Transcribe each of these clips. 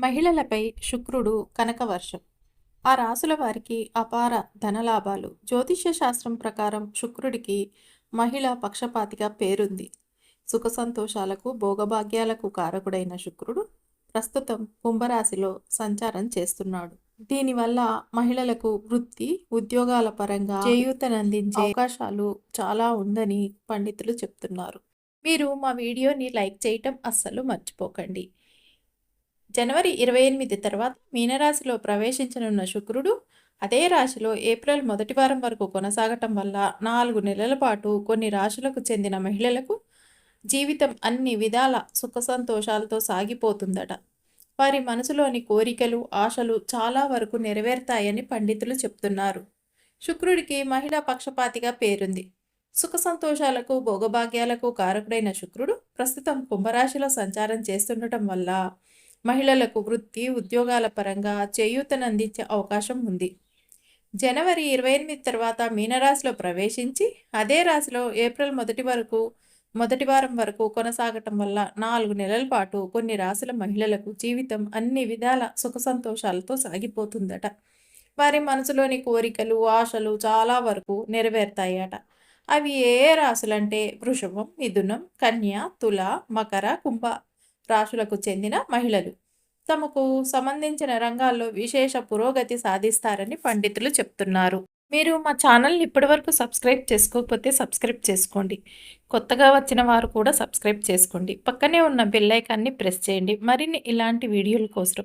మహిళలపై శుక్రుడు కనకవర్షం. ఆ రాసుల వారికి అపార ధనలాభాలు. జ్యోతిష్య శాస్త్రం ప్రకారం శుక్రుడికి మహిళ పక్షపాతిగా పేరుంది. సుఖ సంతోషాలకు భోగభాగ్యాలకు కారకుడైన శుక్రుడు ప్రస్తుతం కుంభరాశిలో సంచారం చేస్తున్నాడు. దీనివల్ల మహిళలకు వృత్తి ఉద్యోగాల పరంగా చేయూతనందించే అవకాశాలు చాలా ఉందని పండితులు చెప్తున్నారు. మీరు మా వీడియోని లైక్ చేయటం అస్సలు మర్చిపోకండి. జనవరి ఇరవై ఎనిమిది తర్వాత మీనరాశిలో ప్రవేశించనున్న శుక్రుడు అదే రాశిలో ఏప్రిల్ మొదటి వారం వరకు కొనసాగటం వల్ల నాలుగు నెలల పాటు కొన్ని రాశులకు చెందిన మహిళలకు జీవితం అన్ని విధాల సుఖ సంతోషాలతో సాగిపోతుందట. వారి మనసులోని కోరికలు ఆశలు చాలా వరకు నెరవేరుతాయని పండితులు చెప్తున్నారు. శుక్రుడికి మహిళా పక్షపాతిగా పేరుంది. సుఖ సంతోషాలకు భోగభాగ్యాలకు కారకుడైన శుక్రుడు ప్రస్తుతం కుంభరాశిలో సంచారం చేస్తుండటం వల్ల మహిళలకు వృత్తి ఉద్యోగాల పరంగా చేయూతను అందించే అవకాశం ఉంది. జనవరి ఇరవై ఎనిమిది తర్వాత మీనరాశిలో ప్రవేశించి అదే రాశిలో ఏప్రిల్ మొదటి వరకు మొదటి వారం వరకు కొనసాగటం వల్ల నాలుగు నెలల పాటు కొన్ని రాశుల మహిళలకు జీవితం అన్ని విధాల సుఖ సంతోషాలతో సాగిపోతుందట. వారి మనసులోని కోరికలు ఆశలు చాలా వరకు నెరవేరుతాయట. అవి ఏ రాశులంటే వృషభం మిథునం కన్య తుల మకర కుంభ రాశులకు చెందిన మహిళలు. తమకు సంబంధించిన రంగాల్లో విశేష పురోగతి సాధిస్తారని పండితులు చెప్తున్నారు. మీరు మా ఛానల్ని ఇప్పటివరకు సబ్స్క్రైబ్ చేసుకోకపోతే సబ్స్క్రైబ్ చేసుకోండి. కొత్తగా వచ్చిన వారు కూడా సబ్స్క్రైబ్ చేసుకోండి. పక్కనే ఉన్న బెల్లైకాన్ని ప్రెస్ చేయండి. మరిన్ని ఇలాంటి వీడియోల కోసం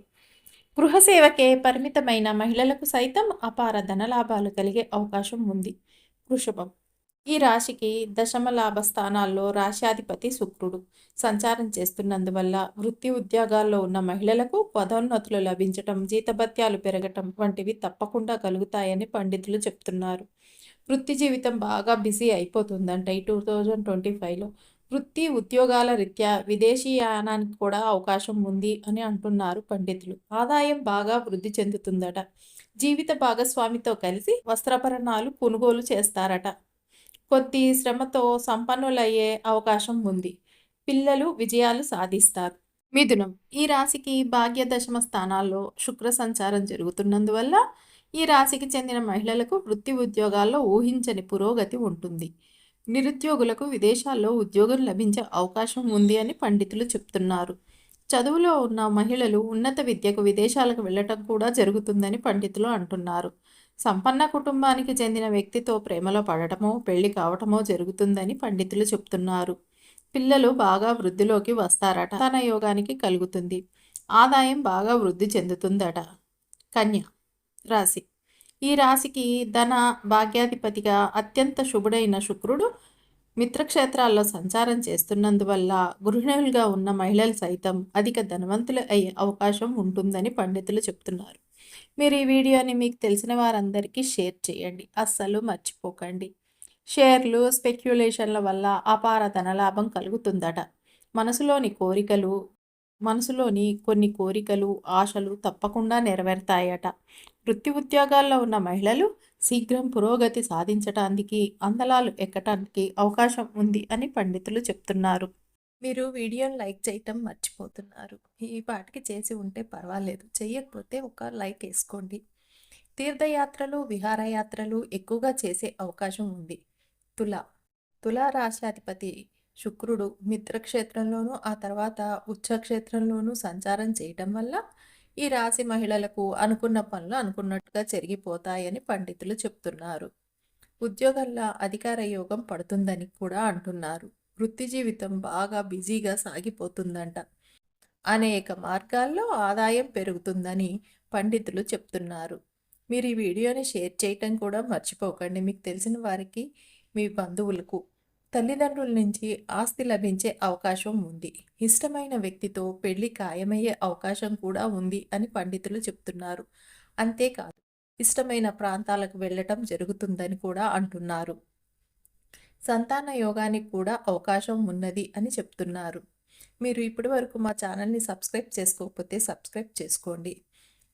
గృహసేవకే పరిమితమైన మహిళలకు సైతం అపార ధనలాభాలు కలిగే అవకాశం ఉంది. వృషభం ఈ రాశికి దశమ లాభ స్థానాల్లో రాశ్యాధిపతి శుక్రుడు సంచారం చేస్తున్నందువల్ల వృత్తి ఉద్యోగాల్లో ఉన్న మహిళలకు పదోన్నతులు లభించటం జీతభత్యాలు పెరగటం వంటివి తప్పకుండా కలుగుతాయని పండితులు చెప్తున్నారు. వృత్తి జీవితం బాగా బిజీ అయిపోతుందంట ఈ టూ థౌజండ్ ట్వంటీ ఫైవ్లో. వృత్తి ఉద్యోగాల రీత్యా విదేశీయానానికి కూడా అవకాశం ఉంది అని అంటున్నారు పండితులు. ఆదాయం బాగా వృద్ధి చెందుతుందట. జీవిత భాగస్వామితో కలిసి వస్త్రభరణాలు కొనుగోలు చేస్తారట. కొద్ది శ్రమతో సంపన్నులయ్యే అవకాశం ఉంది. పిల్లలు విజయాలు సాధిస్తారు. మిథునం ఈ రాశికి భాగ్యదశమ స్థానాల్లో శుక్ర సంచారం జరుగుతున్నందువల్ల ఈ రాశికి చెందిన మహిళలకు వృత్తి ఉద్యోగాల్లో ఊహించని పురోగతి ఉంటుంది. నిరుద్యోగులకు విదేశాల్లో ఉద్యోగం లభించే అవకాశం ఉంది అని పండితులు చెప్తున్నారు. చదువులో ఉన్న మహిళలు ఉన్నత విద్యకు విదేశాలకు వెళ్ళటం కూడా జరుగుతుందని పండితులు అంటున్నారు. సంపన్న కుటుంబానికి చెందిన వ్యక్తితో ప్రేమలో పడటమో పెళ్ళి కావటమో జరుగుతుందని పండితులు చెప్తున్నారు. పిల్లలు బాగా వృద్ధిలోకి వస్తారట. తన యోగానికి కలుగుతుంది. ఆదాయం బాగా వృద్ధి చెందుతుందట. కన్య రాశి. ఈ రాశికి ధన భాగ్యాధిపతిగా అత్యంత శుభుడైన శుక్రుడు మిత్రక్షేత్రాల్లో సంచారం చేస్తున్నందువల్ల గృహిణులుగా ఉన్న మహిళలు సైతం అధిక ధనవంతులు అయ్యే అవకాశం ఉంటుందని పండితులు చెప్తున్నారు. మీరు ఈ వీడియోని మీకు తెలిసిన వారందరికీ షేర్ చేయండి. అస్సలు మర్చిపోకండి. షేర్లు స్పెక్యులేషన్ల వల్ల అపార ధనలాభం కలుగుతుందట. మనసులోని కోరికలు మనసులోని కొన్ని కోరికలు ఆశలు తప్పకుండా నెరవేరుతాయట. వృత్తి ఉద్యోగాల్లో ఉన్న మహిళలు శీఘ్రం పురోగతి సాధించటానికి అందలాలు ఎక్కటానికి అవకాశం ఉంది అని పండితులు చెప్తున్నారు. మీరు వీడియోని లైక్ చేయటం మర్చిపోతున్నారు. ఈ పాటికి చేసి ఉంటే పర్వాలేదు. చేయకపోతే ఒక లైక్ వేసుకోండి. తీర్థయాత్రలు విహారయాత్రలు ఎక్కువగా చేసే అవకాశం ఉంది. తుల తులా రాశాధిపతి శుక్రుడు మిత్రక్షేత్రంలోనూ ఆ తర్వాత ఉచ్చక్షేత్రంలోనూ సంచారం చేయటం వల్ల ఈ రాశి మహిళలకు అనుకున్న పనులు అనుకున్నట్టుగా జరిగిపోతాయని పండితులు చెప్తున్నారు. ఉద్యోగంలో అధికార యోగం పడుతుందని కూడా అంటున్నారు. వృత్తి జీవితం బాగా బిజీగా సాగిపోతుందంట. అనేక మార్గాల్లో ఆదాయం పెరుగుతుందని పండితులు చెప్తున్నారు. మీరు ఈ వీడియోని షేర్ చేయటం కూడా మర్చిపోకండి. మీకు తెలిసిన వారికి మీ బంధువులకు తల్లిదండ్రుల నుంచి ఆస్తి లభించే అవకాశం ఉంది. ఇష్టమైన వ్యక్తితో పెళ్ళి ఖాయమయ్యే అవకాశం కూడా ఉంది అని పండితులు చెప్తున్నారు. అంతేకాదు ఇష్టమైన ప్రాంతాలకు వెళ్ళటం జరుగుతుందని కూడా అంటున్నారు. సంతాన యోగానికి కూడా అవకాశం ఉన్నది అని చెప్తున్నారు. మీరు ఇప్పటి వరకు మా ఛానల్ని సబ్స్క్రైబ్ చేసుకోకపోతే సబ్స్క్రైబ్ చేసుకోండి.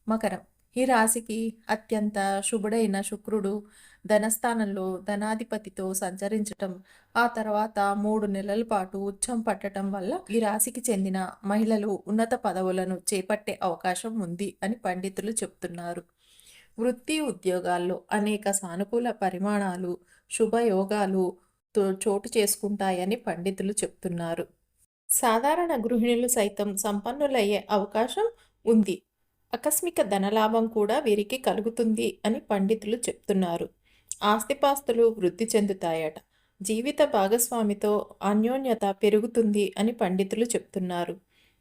మకరం. ఈ రాశికి అత్యంత శుభుడైన శుక్రుడు ధనస్థానంలో ధనాధిపతితో సంచరించటం ఆ తర్వాత మూడు నెలల పాటు ఉచ్చం పట్టడం వల్ల ఈ రాశికి చెందిన మహిళలు ఉన్నత పదవులను చేపట్టే అవకాశం ఉంది అని పండితులు చెప్తున్నారు. వృత్తి ఉద్యోగాల్లో అనేక సానుకూల పరిమాణాలు శుభయోగాలు చోటు చేసుకుంటాయని పండితులు చెప్తున్నారు. సాధారణ గృహిణులు సైతం సంపన్నులయ్యే అవకాశం ఉంది. ఆకస్మిక ధనలాభం కూడా వీరికి కలుగుతుంది అని పండితులు చెప్తున్నారు. ఆస్తిపాస్తులు వృద్ధి చెందుతాయట. జీవిత భాగస్వామితో అన్యోన్యత పెరుగుతుంది అని పండితులు చెప్తున్నారు.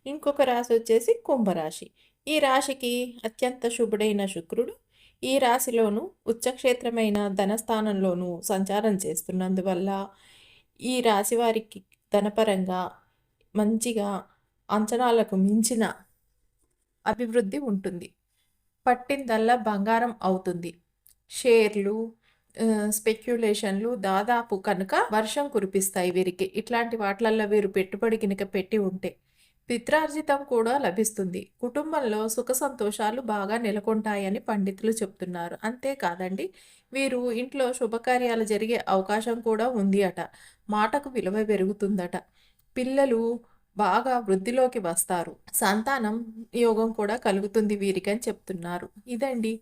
ఇంకొక రాశి వచ్చేసి కుంభరాశి. ఈ రాశికి అత్యంత శుభుడైన శుక్రుడు ఈ రాశిలోను ఉచ్చక్షేత్రమైన ధనస్థానంలోనూ సంచారం చేస్తున్నందువల్ల ఈ రాశి వారికి ధనపరంగా మంచిగా అంచనాలకు మించిన అభివృద్ధి ఉంటుంది. పట్టిందల్లా బంగారం అవుతుంది. షేర్లు స్పెక్యులేషన్లు దాదాపు కనుక వర్షం కురిపిస్తాయి వీరికి. ఇట్లాంటి వాటిలల్లో వీరు పెట్టుబడి కనుక పెట్టి ఉంటే పిత్రార్జితం కూడా లభిస్తుంది. కుటుంబంలో సుఖ సంతోషాలు బాగా నెలకొంటాయని పండితులు చెప్తున్నారు. అంతేకాదండి వీరు ఇంట్లో శుభకార్యాలు జరిగే అవకాశం కూడా ఉంది అట మాటకు విలువ పెరుగుతుందట. పిల్లలు బాగా వృద్ధిలోకి వస్తారు. సంతానం యోగం కూడా కలుగుతుంది వీరికని చెప్తున్నారు. ఇదండి